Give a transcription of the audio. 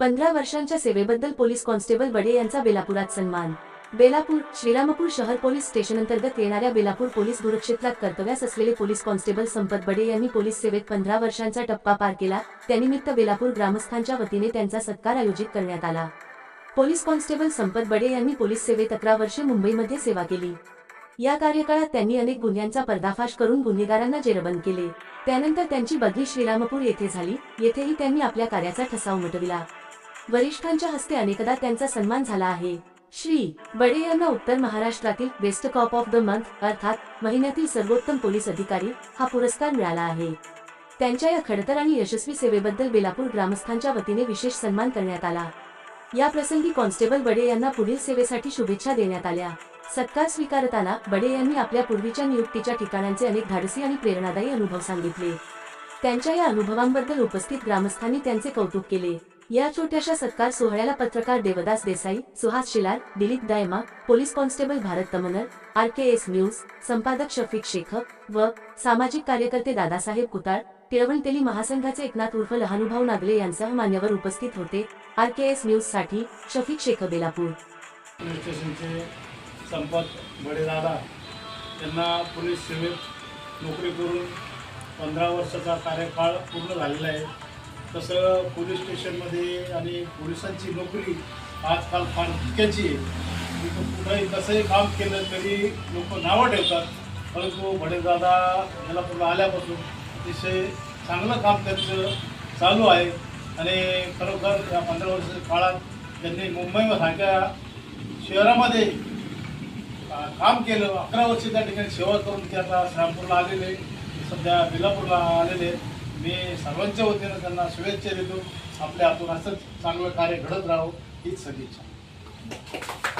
पंधरा वर्षांच्या सेवेबद्दल पोलीस कॉन्स्टेबल बडे यांचा बेलापुरात सन्मान. बेलापूर श्रीरामपूर शहर पोलीस स्टेशन अंतर्गत येणाऱ्या बेलापूर पोलीस गुरुक्षेत्रात कर्तव्यास असलेले पोलीस कॉन्स्टेबल संपत बडे यांनी पोलीस सेवेत पंधरा वर्षांचा टप्पा पार केला. त्यानिमित्त बेलापूर ग्रामस्थांच्या वतीने त्यांचा सत्कार आयोजित करण्यात आला. पोलीस कॉन्स्टेबल संपत बडे यांनी पोलीस सेवेत अकरा वर्षे मुंबईमध्ये सेवा केली. या कार्यकाळात त्यांनी अनेक गुन्ह्यांचा पर्दाफाश करून गुन्हेगारांना जेरबंद केले. त्यानंतर त्यांची बदली श्रीरामपूर येथे झाली. येथेही त्यांनी आपल्या कार्याचा ठसा उमटविला वरिष्ठांच्या हस्ते अनेकदा त्यांचा सन्मान झाला आहे. श्री. बडे यांना उत्तर महाराष्ट्रातील best cop of the month अर्थात महिन्यातील सर्वोत्तम पोलीस अधिकारी हा पुरस्कार मिळाला आहे. त्यांच्या या खडतर आणि यशस्वी सेवेबद्दल बेलापूर ग्रामस्थांच्या वतीने विशेष सन्मान करण्यात आला. या प्रसंगी कॉन्स्टेबल बडे यांना पुढील सेवेसाठी शुभेच्छा देण्यात आल्या. सत्कार स्वीकारताना बडे यांनी आपल्या पूर्वीच्या नियुक्तीच्या ठिकाणांचे अनेक धाडसी आणि प्रेरणादायी अनुभव सांगितले. त्यांच्या या अनुभवांबद्दल उपस्थित ग्रामस्थांनी त्यांचे कौतुक केले. या छोट्याशा सत्कार सोहळ्याला पत्रकार Devdas Desai Suhas Shilar Dilip Dayma police constable Bharat Tamnar R K S news संपादक शफीक शेख व सामाजिक कार्यकर्ते दादासाहेब कुताळ टिळवणतेली महासंघाचे एकनाथ उर्फ लहानुभाऊ नागले यांसह मान्यवर उपस्थित होते. आर के एस न्यूजसाठी शफीक शेख बेलापूर. संपत बडे दादा त्यांना पोलीस सेवेत नोकरी करून पंधरा वर्षाचा कार्यकाळ पूर्ण झालेला आहे. तसं पोलीस स्टेशनमध्ये आणि पोलिसांची नोकरी आजकाल फार धोक्याची आहे. कुठंही कसंही काम केलं तरी लोक नावं ठेवतात. परंतु भडेदादा याला पूर्ण आल्यापासून अतिशय चांगलं काम त्यांचं चालू आहे. आणि खरोखर या पंधरा वर्षाच्या काळात त्यांनी मुंबईसारख्या शहरामध्ये काम केलं. अकरा वर्ष त्या ठिकाणी सेवा करून ते आता श्रामपूरला आलेले सध्या बिलापूरला आलेले आहेत. मी सर्वांच्या वतीनं त्यांना शुभेच्छा देतो आपल्या हातून असंच चांगलं कार्य घडत राहो हीच सदिच्छा